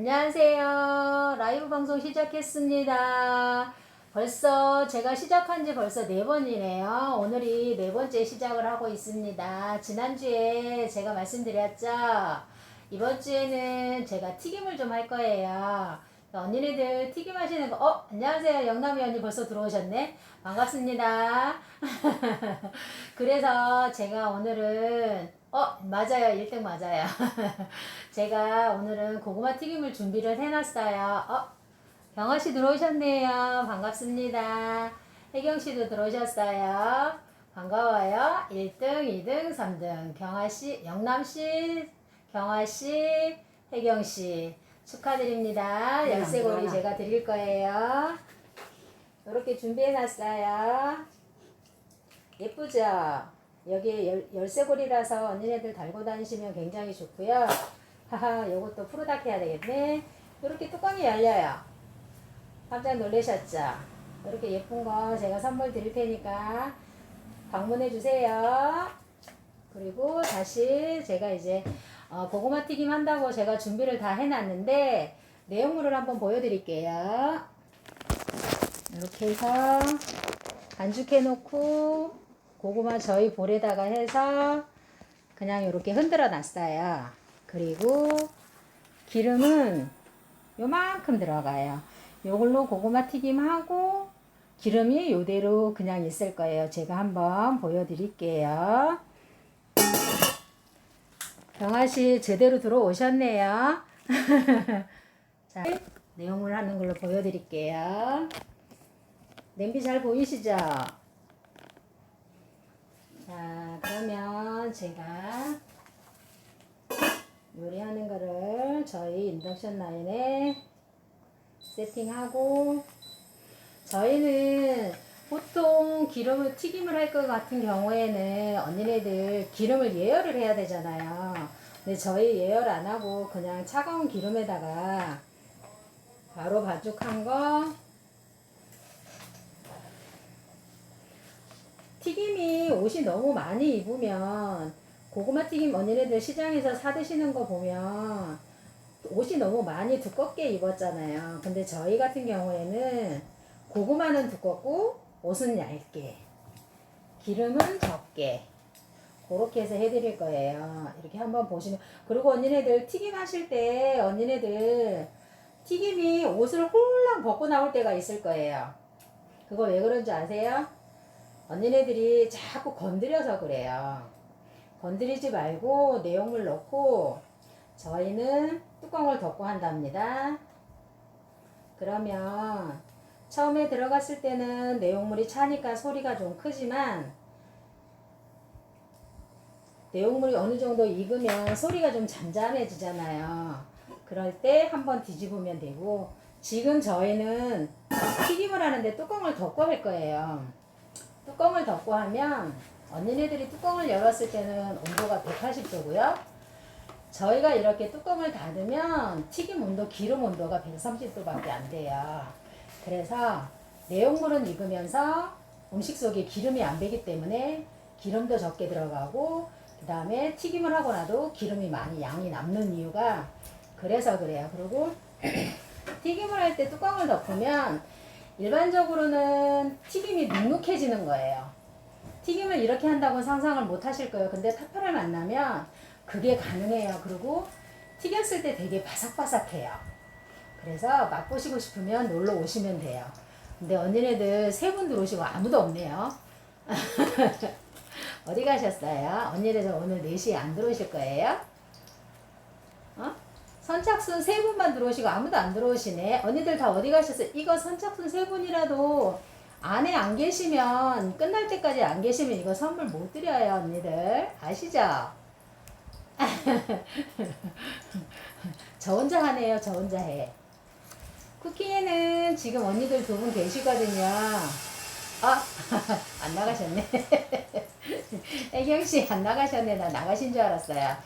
안녕하세요. 라이브 방송 시작했습니다. 벌써 제가 시작한 지 벌써 네 번이네요. 오늘이 네 번째 시작을 하고 있습니다. 지난주에 제가 말씀드렸죠. 이번 주에는 제가 튀김을 좀 할 거예요. 언니네들 튀김 하시는 거, 어, 안녕하세요. 영남이 언니 벌써 들어오셨네. 반갑습니다. 그래서 제가 오늘은, 어, 맞아요. 1등 맞아요. 제가 오늘은 고구마 튀김을 준비를 해놨어요. 어, 경아 씨 들어오셨네요. 반갑습니다. 혜경 씨도 들어오셨어요. 반가워요. 1등, 2등, 3등. 경아 씨, 영남 씨, 경아 씨, 혜경 씨. 축하드립니다. 네, 열쇠고리 안 제가 드릴 거예요. 이렇게 준비해놨어요. 예쁘죠? 여기 열, 열쇠고리라서 언니네들 달고 다니시면 굉장히 좋고요. 하하, 요것도 프로닥 해야 되겠네. 이렇게 뚜껑이 열려요. 깜짝 놀라셨죠? 이렇게 예쁜 거 제가 선물 드릴 테니까 방문해 주세요. 그리고 다시 제가 이제 어, 고구마 튀김 한다고 제가 준비를 다 해놨는데 내용물을 한번 보여드릴게요. 이렇게 해서 반죽해 놓고 고구마 저희 볼에다가 해서 그냥 이렇게 흔들어 놨어요. 그리고 기름은 요만큼 들어가요. 요걸로 고구마 튀김하고 기름이 요대로 그냥 있을 거예요. 제가 한번 보여드릴게요. 경아씨 제대로 들어오셨네요. 자, 내용을 하는 걸로 보여드릴게요. 냄비 잘 보이시죠? 자, 그러면 제가 요리하는 거를 저희 인덕션 라인에 세팅하고 저희는 보통 기름을 튀김을 할 것 같은 경우에는 언니네들 기름을 예열을 해야 되잖아요. 근데 저희 예열 안 하고 그냥 차가운 기름에다가 바로 반죽한 거 튀김이 옷이 너무 많이 입으면 고구마 튀김 언니네들 시장에서 사 드시는 거 보면 옷이 너무 많이 두껍게 입었잖아요. 근데 저희 같은 경우에는 고구마는 두껍고 옷은 얇게 기름은 적게 그렇게 해서 해드릴 거예요. 이렇게 한번 보시면 그리고 언니네들 튀김 하실 때 언니네들 튀김이 옷을 홀랑 벗고 나올 때가 있을 거예요. 그거 왜 그런지 아세요? 언니네들이 자꾸 건드려서 그래요. 건드리지 말고 내용물 넣고 저희는 뚜껑을 덮고 한답니다. 그러면 처음에 들어갔을 때는 내용물이 차니까 소리가 좀 크지만 내용물이 어느 정도 익으면 소리가 좀 잠잠해지잖아요. 그럴 때 한번 뒤집으면 되고 지금 저희는 튀김을 하는데 뚜껑을 덮고 할 거예요. 뚜껑을 덮고 하면 언니네들이 뚜껑을 열었을 때는 온도가 180도고요. 저희가 이렇게 뚜껑을 닫으면 튀김 온도, 기름 온도가 130도밖에 안 돼요. 그래서 내용물은 익으면서 음식 속에 기름이 안 배기 때문에 기름도 적게 들어가고 그 다음에 튀김을 하고 나도 기름이 많이 양이 남는 이유가 그래서 그래요. 그리고 튀김을 할 때 뚜껑을 덮으면 일반적으로는 튀김이 눅눅해지는 거예요. 튀김을 이렇게 한다고 상상을 못 하실 거예요. 근데 타파를 만나면 그게 가능해요. 그리고 튀겼을 때 되게 바삭바삭해요. 그래서 맛보시고 싶으면 놀러 오시면 돼요. 근데 언니네들 세 분 들어오시고 아무도 없네요. 어디 가셨어요? 언니네들 오늘 4시에 안 들어오실 거예요? 어? 선착순 세 분만 들어오시고 아무도 안 들어오시네. 언니들 다 어디 가셨어요? 이거 선착순 세 분이라도 안에 안 계시면 끝날 때까지 안 계시면 이거 선물 못 드려요, 언니들. 아시죠? 저 혼자 하네요. 저 혼자 해. 쿠키에는 지금 언니들 두 분 계시거든요. 아, 안 나가셨네. 애경씨 안 나가셨네. 나 나가신 줄 알았어요.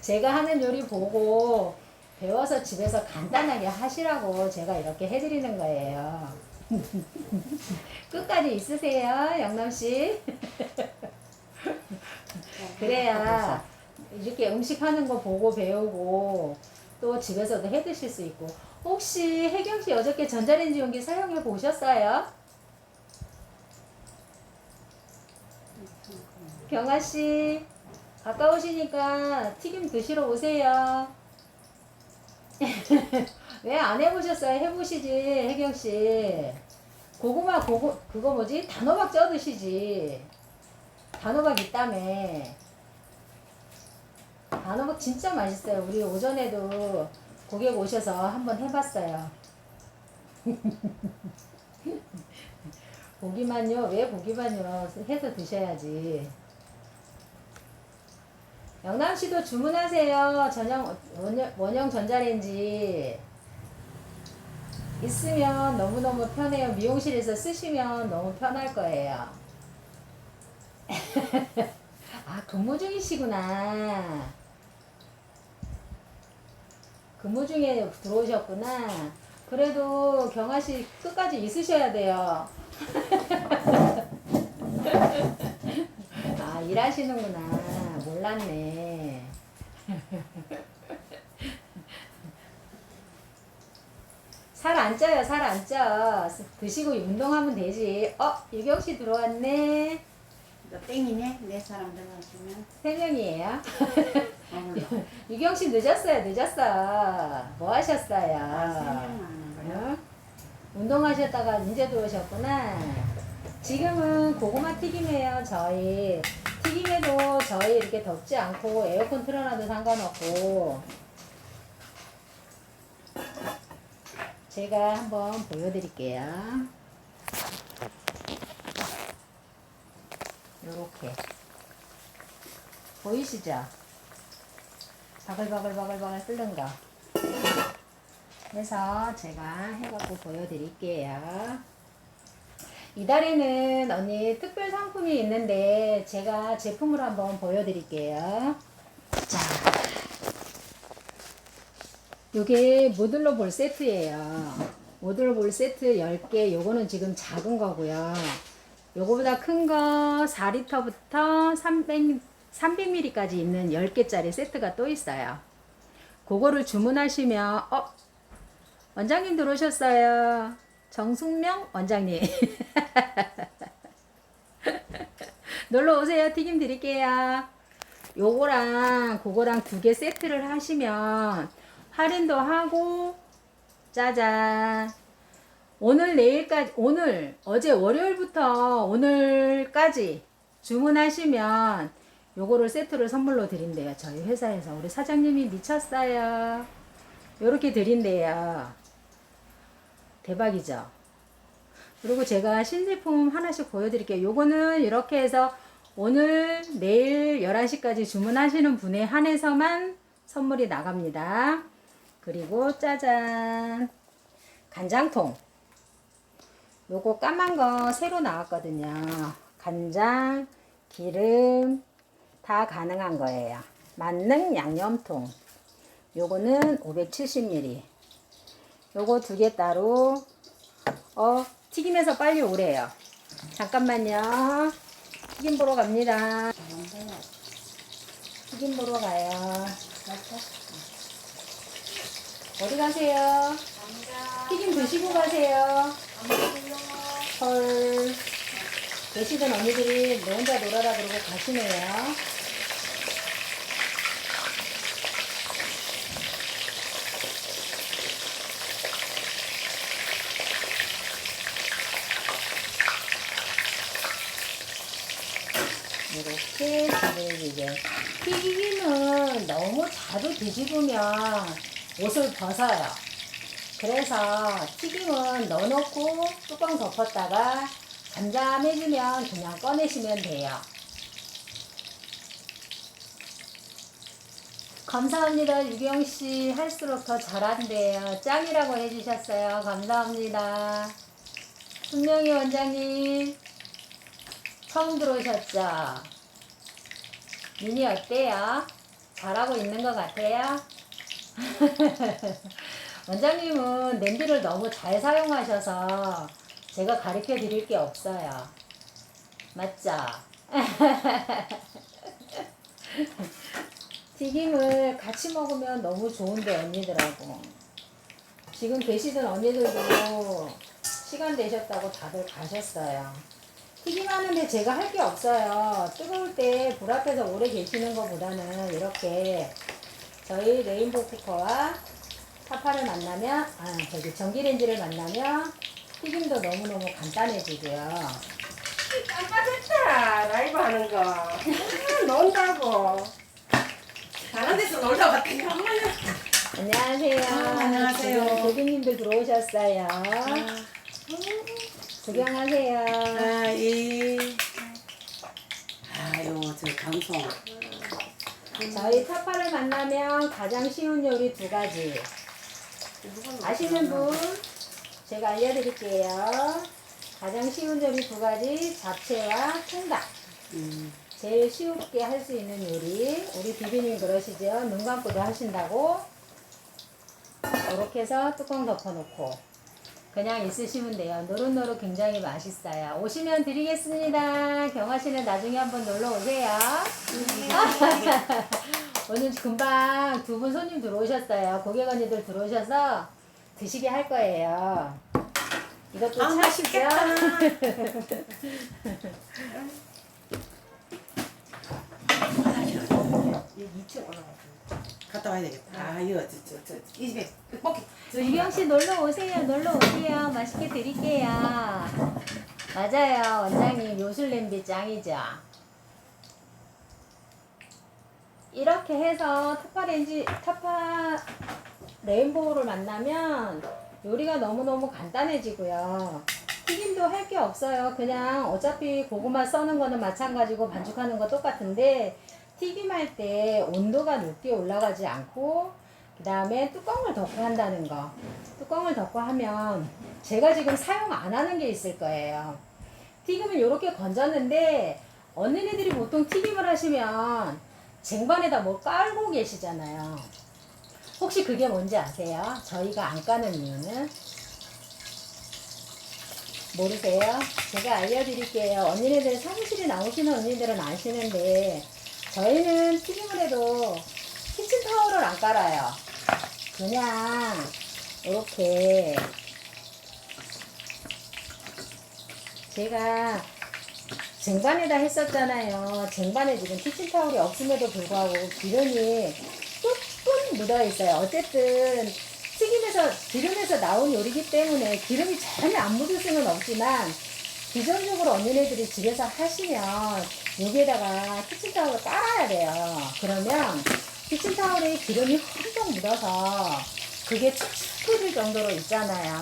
제가 하는 요리 보고 배워서 집에서 간단하게 하시라고 제가 이렇게 해드리는 거예요. 끝까지 있으세요, 영남 씨. 그래야 이렇게 음식 하는 거 보고 배우고 또 집에서도 해 드실 수 있고 혹시 혜경 씨 어저께 전자레인지 용기 사용해 보셨어요? 경아 씨 가까우시니까 튀김 드시러 오세요. 왜 안 해보셨어요? 해보시지 혜경 씨. 고구마 고구 그거 뭐지 단호박 쪄 드시지. 단호박 있다며. 단호박 진짜 맛있어요. 우리 오전에도 고객 오셔서 한번 해봤어요. 고기만요? 왜 고기만요? 해서 드셔야지. 영남 씨도 주문하세요. 전용 원형, 원형 전자레인지 있으면 너무너무 편해요. 미용실에서 쓰시면 너무 편할 거예요. 아, 근무 중이시구나. 근무 중에 들어오셨구나. 그래도 경아 씨 끝까지 있으셔야 돼요. 아, 일하시는구나. 몰랐네. 살 안 쪄요, 살 안 쪄. 드시고 운동하면 되지. 어, 유경 씨 들어왔네. 너 땡이네? 네 사람 들어가시면 세 명이에요. 어, 몰라. 유경 씨 늦었어요, 늦었어. 뭐 아, 세 하셨어요? 거야? 응? 운동하셨다가 이제 들어오셨구나. 지금은 고구마 튀김이에요, 저희. 튀김에도 저희 이렇게 덥지 않고 에어컨 틀어놔도 상관없고. 제가 한번 보여드릴게요. 요렇게. 보이시죠? 바글바글바글바글 끓는 거. 그래서 제가 해갖고 보여드릴게요. 이달에는 언니 특별 상품이 있는데 제가 제품을 한번 보여드릴게요. 자, 요게 모듈러 볼 세트예요. 모듈러 볼 세트 10개, 요거는 지금 작은 거고요. 요거보다 큰 거 4리터부터 300, 300ml까지 있는 10개짜리 세트가 또 있어요. 그거를 주문하시면, 어, 원장님 들어오셨어요. 정숙명 원장님. 놀러 오세요. 튀김 드릴게요. 요거랑 그거랑 두 개 세트를 하시면 할인도 하고 짜잔. 오늘 내일까지 오늘 어제 월요일부터 오늘까지 주문하시면 요거를 세트를 선물로 드린대요. 저희 회사에서 우리 사장님이 미쳤어요. 요렇게 드린대요. 대박이죠? 그리고 제가 신제품 하나씩 보여드릴게요. 요거는 이렇게 해서 오늘 내일 11시까지 주문하시는 분에 한해서만 선물이 나갑니다. 그리고 짜잔 간장통 요거 까만 거 새로 나왔거든요. 간장, 기름 다 가능한 거예요. 만능 양념통 요거는 570ml 요거 두 개 따로. 어 튀김해서 빨리 오래요. 잠깐만요. 튀김 보러 갑니다. 튀김 보러 가요. 어디 가세요? 튀김 드시고 가세요. 헐. 계시던 언니들이 너 혼자 놀아라 그러고 가시네요 이렇게 지금 이제 튀김은 너무 자주 뒤집으면 옷을 벗어요. 그래서 튀김은 넣어놓고 뚜껑 덮었다가 잠잠해지면 그냥 꺼내시면 돼요. 감사합니다. 유경 씨 할수록 더 잘한대요. 짱이라고 해주셨어요. 감사합니다. 분명히 원장님 처음 들어오셨죠? 미니 어때요? 잘하고 있는 것 같아요? 원장님은 냄비를 너무 잘 사용하셔서 제가 가르쳐 드릴 게 없어요. 맞죠? 튀김을 같이 먹으면 너무 좋은데 언니들하고 지금 계시던 언니들도 시간 되셨다고 다들 가셨어요. 튀김하는데 제가 할 게 없어요. 뜨거울 때 불 앞에서 오래 계시는 것보다는 이렇게 저희 레인보우 쿠커와 파파를 만나면 아 저기 전기레인지를 만나면 튀김도 너무너무 간단해지고요. 깜빡했다 라이브 하는 거 아, 논다고 다른 데서 놀다 왔더니 엄마는 안녕하세요. 아, 안녕하세요. 지금 고객님들 들어오셨어요. 구경하세요. 아이 아유 저 방송 저희 타파를 만나면 가장 쉬운 요리 두 가지. 아시는 분? 제가 알려드릴게요. 가장 쉬운 요리 두 가지. 잡채와 통닭. 음, 제일 쉽게 할 수 있는 요리. 우리 비비님 그러시죠? 눈 감고도 하신다고. 이렇게 해서 뚜껑 덮어놓고. 그냥 있으시면 돼요. 노릇노릇 굉장히 맛있어요. 오시면 드리겠습니다. 경화 씨는 나중에 한번 놀러 오세요. 오늘 금방 두 분 손님 들어오셨어요. 고객 언니들 들어오셔서 드시게 할 거예요. 이것도 아 차시죠? 맛있겠다 이 2층 올라가서 갔다 와야 되겠다 아 이거 저 저 저 이 집에 떡볶이 유경 씨 놀러 오세요. 놀러 오세요. 맛있게 드릴게요. 맞아요. 원장님 요술 냄비 짱이죠. 이렇게 해서 타파렌지 타파 레인보우를 만나면 요리가 너무너무 간단해지고요. 튀김도 할 게 없어요. 그냥 어차피 고구마 써는 거는 마찬가지고 반죽하는 거 똑같은데 튀김할 때 온도가 높게 올라가지 않고 그 다음에 뚜껑을 덮고 한다는 거. 뚜껑을 덮고 하면 제가 지금 사용 안 하는 게 있을 거예요. 튀김은 이렇게 건졌는데 언니네들이 보통 튀김을 하시면 쟁반에다 뭐 깔고 계시잖아요. 혹시 그게 뭔지 아세요? 저희가 안 까는 이유는? 모르세요? 제가 알려드릴게요. 언니네들 사무실에 나오시는 언니들은 아시는데 저희는 튀김을 해도 키친타올을 안 깔아요. 그냥 이렇게 제가 쟁반에다 했었잖아요. 쟁반에 지금 키친타올이 없음에도 불구하고 기름이 조금 묻어 있어요. 어쨌든 튀김에서 기름에서 나온 요리기 때문에 기름이 전혀 안 묻을 수는 없지만 기존적으로 언니네들이 집에서 하시면 여기에다가 키친타올을 깔아야 돼요. 그러면 키친타올에 기름이 흠뻑 묻어서 그게 축축 끓을 정도로 있잖아요.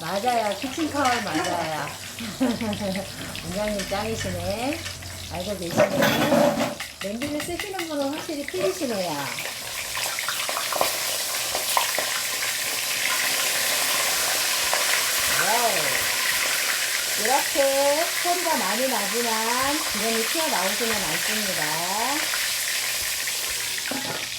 맞아요. 키친타올 맞아요. 원장님 짱이시네. 알고 계시네. 냄비를 쓰시는 분은 확실히 틀리시네요. 와우. 이렇게 소리가 많이 나지만 기름이 튀어나오지는 않습니다.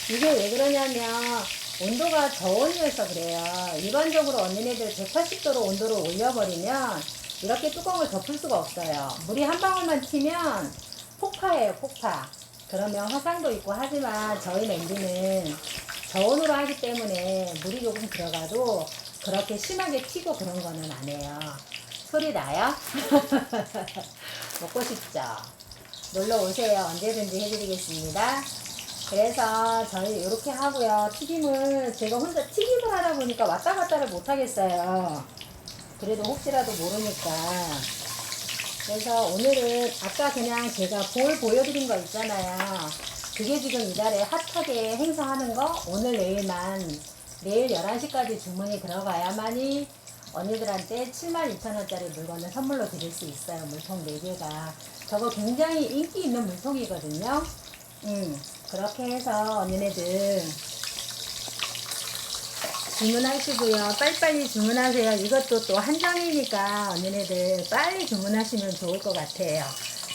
이게 왜 그러냐면 온도가 저온유에서 그래요. 일반적으로 언니네들 180도로 온도를 올려버리면 이렇게 뚜껑을 덮을 수가 없어요. 물이 한 방울만 튀면 폭파예요, 폭파. 그러면 화상도 있고 하지만 저희 냄비는 저온으로 하기 때문에 물이 조금 들어가도 그렇게 심하게 튀고 그런 거는 안 해요. 소리 나요? 먹고 싶죠? 놀러 오세요. 언제든지 해드리겠습니다. 그래서 저희 이렇게 하고요. 튀김을 제가 혼자 튀김을 하다 보니까 왔다 갔다를 못 하겠어요. 그래도 혹시라도 모르니까. 그래서 오늘은 아까 그냥 제가 볼 보여드린 거 있잖아요. 그게 지금 이달에 핫하게 행사하는 거 오늘 내일만 내일 11시까지 주문이 들어가야만이 언니들한테 72,000원짜리 물건을 선물로 드릴 수 있어요. 물통 4개가. 저거 굉장히 인기 있는 물통이거든요. 음, 그렇게 해서 언니네들 주문하시고요. 빨리빨리 주문하세요. 이것도 또 한정이니까 언니네들 빨리 주문하시면 좋을 것 같아요.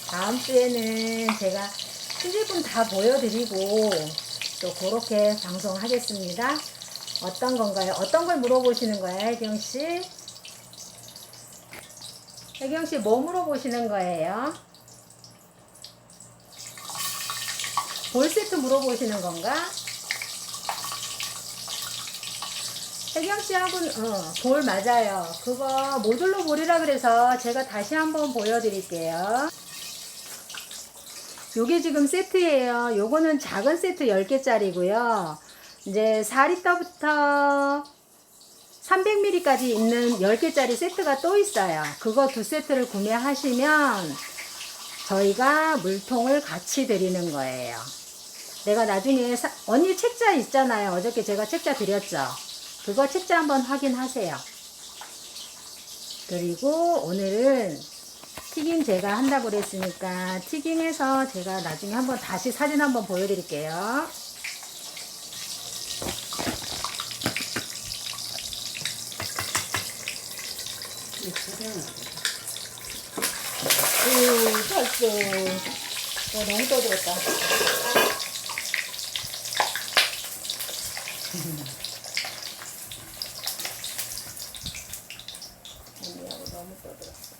다음 주에는 제가 신제품 다 보여드리고 또 그렇게 방송하겠습니다. 어떤 건가요? 어떤 걸 물어보시는 거예요, 혜경 씨? 혜경 씨 뭐 물어보시는 거예요? 볼 세트 물어보시는 건가? 혜경 씨하고는 어, 볼 맞아요. 그거 모듈로 볼이라 그래서 제가 다시 한번 보여드릴게요. 요게 지금 세트예요. 요거는 작은 세트 10개짜리고요. 이제 4리터부터 300ml까지 있는 10개짜리 세트가 또 있어요. 그거 두 세트를 구매하시면 저희가 물통을 같이 드리는 거예요. 내가 나중에 사- 언니 책자 있잖아요. 어저께 제가 책자 드렸죠. 그거 책자 한번 확인하세요. 그리고 오늘은 튀김 제가 한다고 그랬으니까 튀김해서 제가 나중에 한번 다시 사진 한번 보여드릴게요. 오, 잘했어. 야, 너무 떠들었다. 언니하고 너무 떠들었어.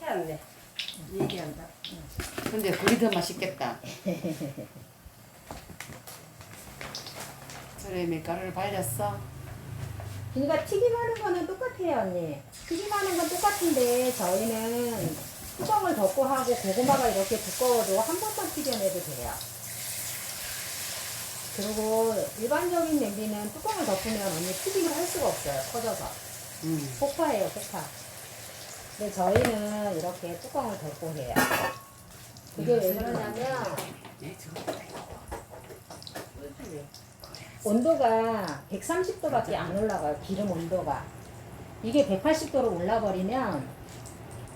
태웠네. 얘기한다. 근데 그게 더 맛있겠다. 그래 밀가루를 발렸어. 그러니까 튀김하는 거는 똑같아요, 언니. 튀김하는 건 똑같은데 저희는 뚜껑을 덮고 하고 고구마가 이렇게 두꺼워도 한 번만 튀겨내도 돼요. 그리고 일반적인 냄비는 뚜껑을 덮으면 언니 튀김을 할 수가 없어요. 터져서. 음. 폭파예요, 폭파. 근데 저희는 이렇게 뚜껑을 덮고 해요. 그게 왜 그러냐면. 온도가 130도밖에 안 올라가요. 기름 온도가. 이게 180도로 올라버리면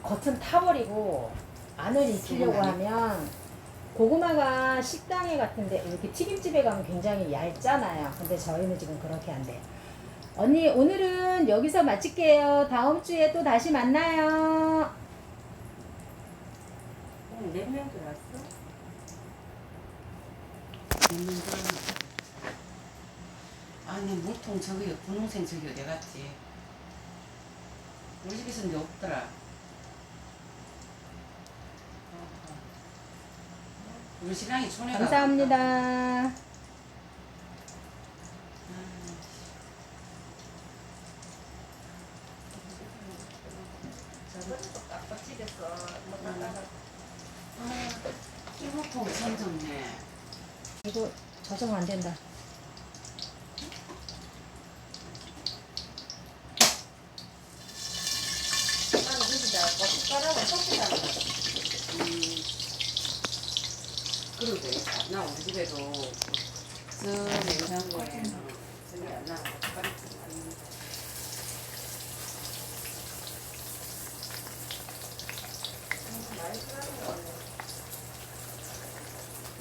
겉은 타버리고 안을 익히려고 하면 고구마가 식당에 같은데 이렇게 튀김집에 가면 굉장히 얇잖아요. 근데 저희는 지금 그렇게 안 돼요. 언니 오늘은 여기서 마칠게요. 다음 주에 또 다시 만나요. 몇명 들어왔어? 있는데. 아니 물통 저기 분홍색 저기 어디 갔지? 우리 집에서 근데 없더라. 어, 우리 신랑이 촌에 감사합니다. 아, 이. 이거 저장 안 된다. 나는 그지다. 고춧가루하고 소스다. 음. 그러고 되겠다. 나 우리 집에도 저 냉장고에 저기 안 나. 빨리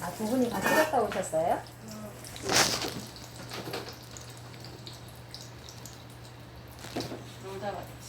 아, 두 분이 같이 갔다 오셨어요? 놀다 왔